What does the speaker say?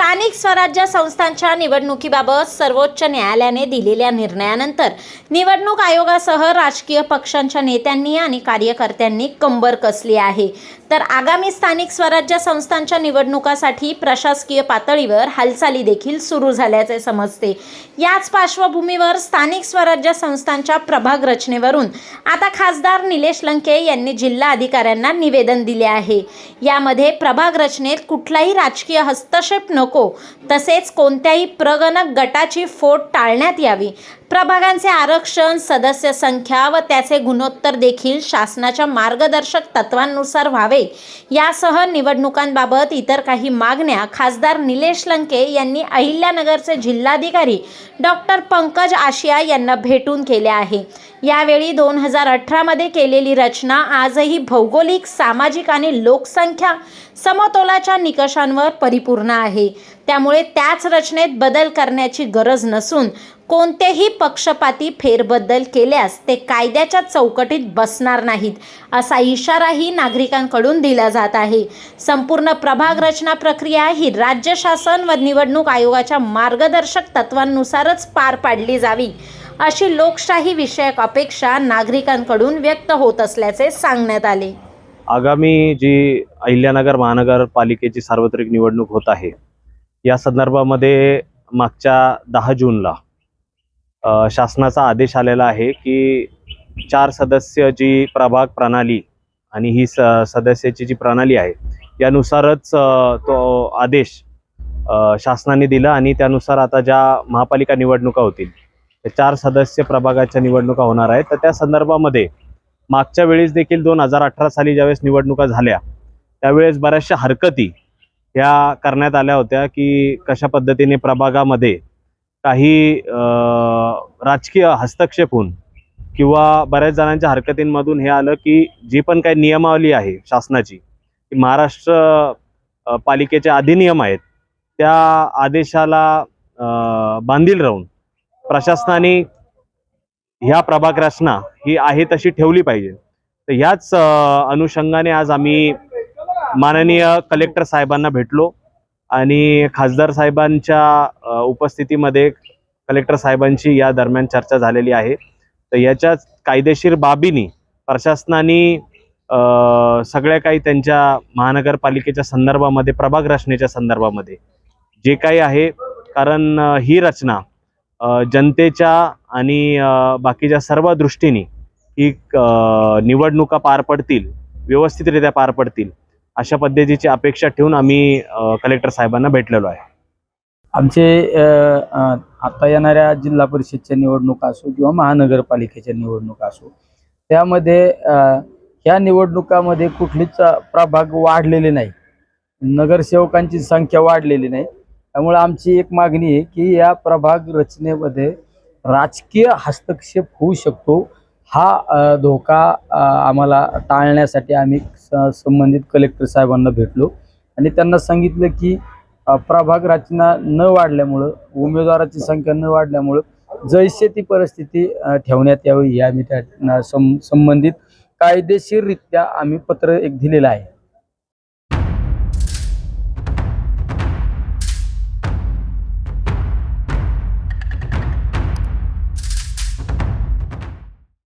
स्थानिक स्वराज्य संस्थांच्या निवडणुकीबाबत सर्वोच्च न्यायालयाने दिलेल्या निर्णयानंतर निवडणूक आयोगासह राजकीय पक्षांच्या नेत्यांनी आणि कार्यकर्त्यांनी कंबर कसली आहे. तर आगामी स्थानिक स्वराज्य संस्थांच्या निवडणुकासाठी प्रशासकीय पातळीवर हालचाली देखील सुरू झाल्याचे समजते. याच पार्श्वभूमीवर स्थानिक स्वराज्य संस्थांच्या प्रभाग रचनेवरून आता खासदार निलेश लंके यांनी जिल्हा अधिकाऱ्यांना निवेदन दिले आहे. यामध्ये प्रभाग रचनेत कुठलाही राजकीय हस्तक्षेप नको. तसेच कोणत्याही प्रगणक गटाची फोड टाळण्यात यावी. प्रभागांचे आरक्षण सदस्य संख्या व त्याचे गुणोत्तर देखील शासनाच्या मार्गदर्शक तत्वांनुसार व्हावे. यासह निवडणुकांबाबत इतर काही मागण्या खासदार निलेश लंके यांनी अहिल्यानगरचे जिल्हाधिकारी डॉक्टर पंकज आशिया यांना भेटून केल्या आहे. यावेळी दोन हजार अठरामध्ये केलेली रचना आजही भौगोलिक सामाजिक आणि लोकसंख्या समतोलाच्या निकषांवर परिपूर्ण आहे. त्यामुळे त्याच रचनेत बदल करण्याची गरज नसून कोणतेही पक्षपाती फेरबदल केल्यास ते कायद्याच्या चौकटीत बसणार नाहीत असा इशाराही नागरिकांकडून दिला जात आहे. संपूर्ण प्रभाग रचना प्रक्रिया ही राज्य शासन व निवडणूक आयोगाच्या मार्गदर्शक तत्वांनुसारच पार पाडली जावी अशी लोकशाही विषयक अपेक्षा नागरिकांकडून व्यक्त होत असल्याचे सांगण्यात आले. आगामी जी अहिल्यानगर महानगरपालिकेची सार्वत्रिक निवडणूक होत आहे या संदर्भामध्ये मागच्या दहा जूनला शासनाचा आदेश आलेला आहे की चार सदस्य जी प्रभाग प्रणाली आणि ही स सदस्याची जी प्रणाली आहे यानुसारच तो आदेश शासनाने दिला आणि त्यानुसार आता ज्या महापालिका निवडणुका होतील त्या चार सदस्य प्रभागाच्या निवडणुका होणार आहेत. तर त्या संदर्भामध्ये मागच्या वेळेस देखील दोन हजार अठरा साली ज्यावेळेस निवडणुका झाल्या त्यावेळेस बऱ्याचशा हरकती ह्या करण्यात आल्या होत्या की कशा पद्धतीने प्रभागामध्ये काही राजकीय हस्तक्षेप होऊन किंवा बऱ्याच जणांच्या हरकतींमधून हे आलं की जी पण काही नियमावली आहे शासनाची की महाराष्ट्र पालिकेचे अधिनियम आहेत त्या आदेशाला बांधील राहून प्रशासनाने ह्या प्रभाग रचना ही आहे तशी ठेवली पाहिजे. तर ह्याच अनुषंगाने आज आम्ही माननीय कलेक्टर साहेबांना भेटलो. आणि खासदार साहेबांच्या उपस्थितीमध्ये कलेक्टर साहेबांची या दरम्यान चर्चा झालेली आहे. तर याच्याच कायदेशीर बाबीनी प्रशासनाने सगळ्या काही त्यांच्या महानगरपालिकेच्या संदर्भामध्ये प्रभाग रचनेच्या संदर्भामध्ये जे काही आहे कारण ही रचना जनतेच्या आणि बाकीच्या सर्व दृष्टीने ही निवडणुका पार पडतील व्यवस्थितरित्या पार पडतील. अशा पद्धतीची अपेक्षा ठेवून आम्ही कलेक्टर साहेबांना भेटलेलो आहे. आमचे आता येणाऱ्या जिल्हा परिषदच्या निवडणुका असो किंवा महानगरपालिकेच्या निवडणुका असो त्यामध्ये ह्या निवडणुकामध्ये कुठलीच प्रभाग वाढलेले नाही. नगरसेवकांची संख्या वाढलेली नाही. त्यामुळे आमची एक मागणी आहे की या प्रभाग रचनेमध्ये राजकीय हस्तक्षेप होऊ शकतो. हा धोका आम्हाला टाळण्यासाठी आम्ही स- संबंधित कलेक्टर साहेबांना भेटलो. आणि त्यांना सांगितलं की प्रभाग रचना न वाढल्यामुळं उमेदवाराची संख्या न वाढल्यामुळं जैसे ती परिस्थिती ठेवण्यात यावी या आम्ही त्या सं- संबंधित कायदेशीररित्या आम्ही पत्र एक दिलेलं आहे.